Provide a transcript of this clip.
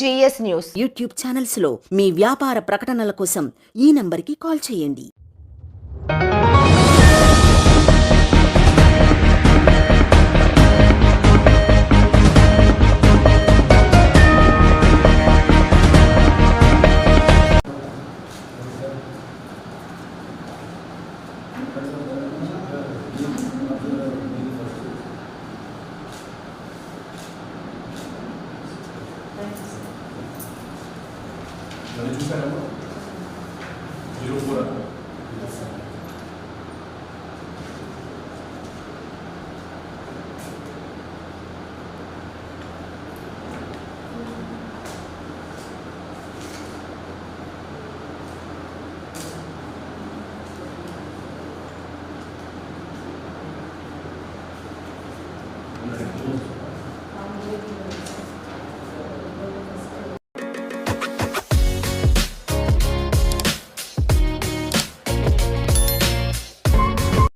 GS news. YouTube ఛానల్స్లో మీ వ్యాపార ప్రకటనల కోసం ఈ నంబర్కి కాల్ చేయండి. 너네 두 사람은? 이런 거라.